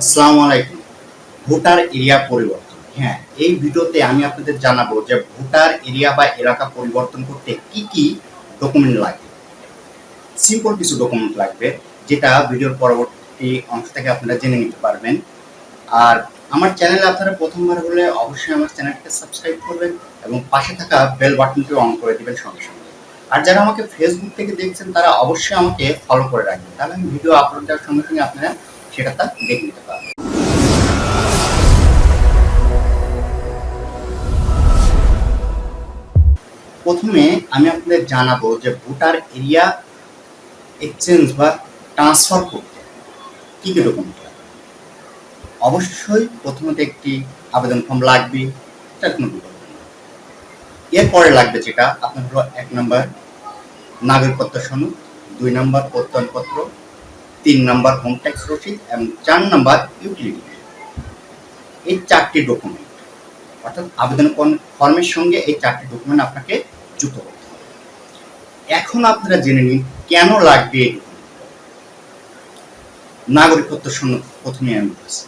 আসসালামু voter area পরিবর্তন। হ্যাঁ এই ভিডিওতে আমি আপনাদের জানাব যে ভোটার এরিয়া বা এলাকা পরিবর্তন করতে কি কি ডকুমেন্ট লাগবে সিম্পল কিছু ডকুমেন্ট লাগবে, যেটা ভিডিওর পরবর্তী অংশ থেকে আপনারা জেনে নিতে পারবেন। আর আমার চ্যানেলে আপনারা প্রথমবার হলে অবশ্যই আমার চ্যানেলকে সাবস্ক্রাইব করবেন এবং পাশে থাকা বেল বাটনটি অন করে দিবেন সঙ্গে সঙ্গে। আর যারা আমাকে ফেসবুক থেকে দেখছেন, তারা অবশ্যই আমাকে ফলো করে রাখবেন। তাহলে আমি ভিডিও আপলোড দেওয়ার সঙ্গে সঙ্গে আপনারা সেটা দেখে নিতে পারবেন প্রথমে আমি আপনাদের জানাব যে ভোটার এরিয়া এক্সচেঞ্জ বা ট্রান্সফার করতে কী কী লাগবে অবশ্যই প্রথমত একটি আবেদন ফর্ম লাগবে কোনো বিকল্প এরপরে লাগবে যেটা, আপনার হলো এক নম্বর নাগরিকত্ব সনদ, দুই নম্বর প্রত্যয়নপত্র তিন নম্বর হোম ট্যাক্স রসিদ এবং চার নম্বর ইউটিলিটি বিল এই চারটি ডকুমেন্ট অর্থাৎ আবেদন ফর্মের সঙ্গে এই চারটি ডকুমেন্ট আপনাকে যুক্ত করতে হবে। এখন আপনারা জেনে নিন, কেন লাগবে এই? নাগরিকত্ব সনদ প্রথমে আমি বলেছি।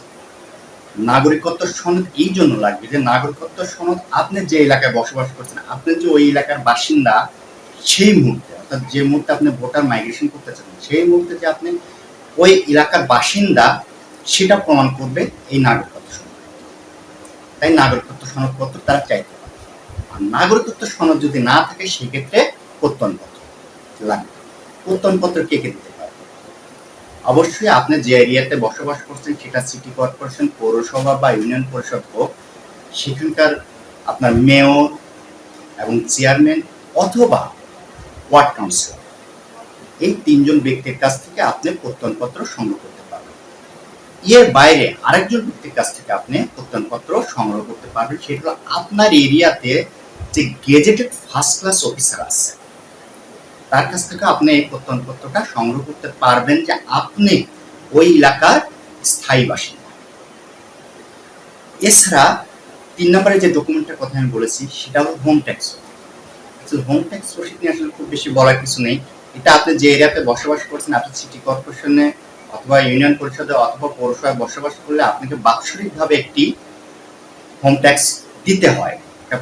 নাগরিকত্ব সনদ এই জন্য লাগবে যে নাগরিকত্ব সনদ আপনি যে এলাকায় বসবাস করছেন, আপনি যে ওই এলাকার বাসিন্দা, সেই মুহূর্তে, অর্থাৎ যে মুহূর্তে আপনি ভোটার মাইগ্রেশন করতে চান, সেই মুহূর্তে যে আপনি ওই এলাকার বাসিন্দা সেটা প্রমাণ করবে এই নাগরিকত্ব তাই নাগরিকত্ব সনদপত্র তারা চাইতে পারে। আর নাগরিকত্ব সনদ যদি না থাকে, সেক্ষেত্রে প্রত্যয়নপত্র লাগবে। প্রত্যয়নপত্র কে কে দিতে পারে? অবশ্যই আপনি যে এরিয়াতে বসবাস করছেন, সেটা সিটি কর্পোরেশন, পৌরসভা বা ইউনিয়ন পরিষদ হোক, সেখানকার আপনার মেয়র এবং চেয়ারম্যান অথবা ওয়ার্ড কাউন্সিলর। এই তিনজন ব্যক্তির কাছ থেকে আপনি প্রত্যয়নপত্র সংগ্রহ করতে পারবেন। এর বাইরে আরেকজন ব্যক্তির কাছ থেকে আপনি প্রত্যয়নপত্র সংগ্রহ করতে পারবেন। সেটা হলো আপনার এরিয়াতে যে গেজেটেড ফার্স্ট ক্লাস অফিসার আছে, তার কাছ থেকে আপনি এই প্রত্যয়নপত্রটা সংগ্রহ করতে পারবেন যে আপনি ওই এলাকার স্থায়ী বাসিন্দা। এছাড়া তিন নম্বরে যে ডকুমেন্টের কথা আমি বলেছি, সেটা হলো হোম ট্যাক্স হোম ট্যাক্স রসিদ নিয়ে আসলে খুব বেশি বলার কিছু নেই। এটা আপনি যে এরিয়াতে বসবাস করছেন, আপনি সিটি কর্পোরেশনে অথবা ইউনিয়ন পরিষদে অথবা পৌরসভায় বসবাস করলে আপনাকে বাৎসরিকভাবে একটি হোম ট্যাক্স দিতে হয়।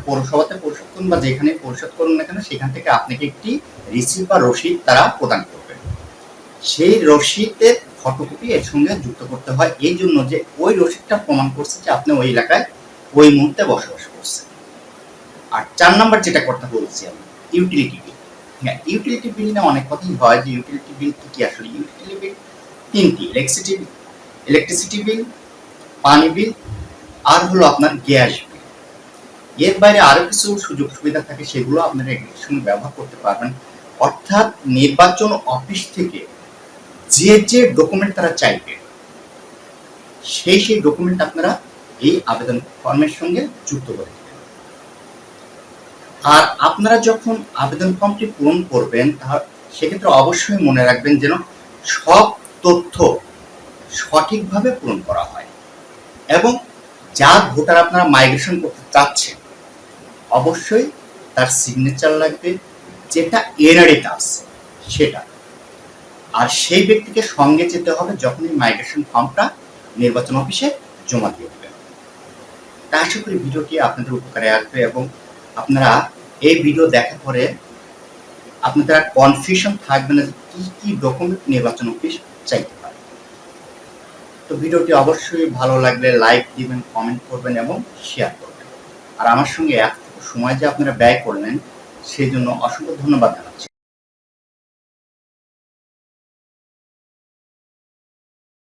পৌরসভাতে পরিশোধ করুন বা যেখানে পরিশোধ করুন না কেন, সেখান থেকে আপনাকে একটি রিসিপ্ট বা রসিদ তারা প্রদান করবে। সেই রসিদের ফটোকপি এর সঙ্গে যুক্ত করতে হয়। এই জন্য যে ওই রসিদটা প্রমাণ করছে যে আপনি ওই এলাকায় ওই মুহূর্তে বসবাস করছেন। আর চার নাম্বার যেটা কথা বলছি আমি ইউটিলিটি বিল হ্যাঁ ইউটিলিটি বিল নিয়ে অনেক কথাই হয় যে ইউটিলিটি বিল কি কি আসলে? ইউটিলিটি বিল তিনটি ইলেকট্রিসিটি বিল ইলেকট্রিসিটি বিল পানি বিল আর হলো আপনার গ্যাস বিল এর বাইরে আরও কিছু সুযোগ সুবিধা থাকে, সেগুলো আপনারা এগুলোর ব্যবহার করতে পারবেন। অর্থাৎ নির্বাচন অফিস থেকে যে যে ডকুমেন্ট তারা চাইবে, সেই সেই ডকুমেন্ট আপনারা এই আবেদন ফর্মের সঙ্গে যুক্ত করে আর আপনারা যখন আবেদন ফর্মটি পূরণ করবেন তাহলে সেক্ষেত্রে অবশ্যই মনে রাখবেন যেন সব তথ্য সঠিকভাবে পূরণ করা হয় এবং যা ভোটার আপনারা মাইগ্রেশন করতে চাচ্ছেন, অবশ্যই তার সিগনেচার লাগবে, যেটা এনআরএতে আছে, সেটা। আর সেই ব্যক্তিকে সঙ্গে যেতে হবে যখন এই মাইগ্রেশন ফর্মটা নির্বাচন অফিসে জমা দিয়ে দেবেন। তা আশা করি ভিডিওটি আপনাদের উপকারে আসবে এবং আপনারা এই ভিডিও দেখার পরে আপনাদের কনফিউশন থাকবে না কি কি ডকুমেন্ট নির্বাচন অফিস চাইতে পারে। তো ভিডিওটি অবশ্যই ভালো লাগলে লাইক দিবেন কমেন্ট করবেন এবং শেয়ার করবেন। আর আমার সঙ্গে এত সময় যে আপনারা ব্যয় করলেন, সেই জন্য অসংখ্য ধন্যবাদ জানাচ্ছি।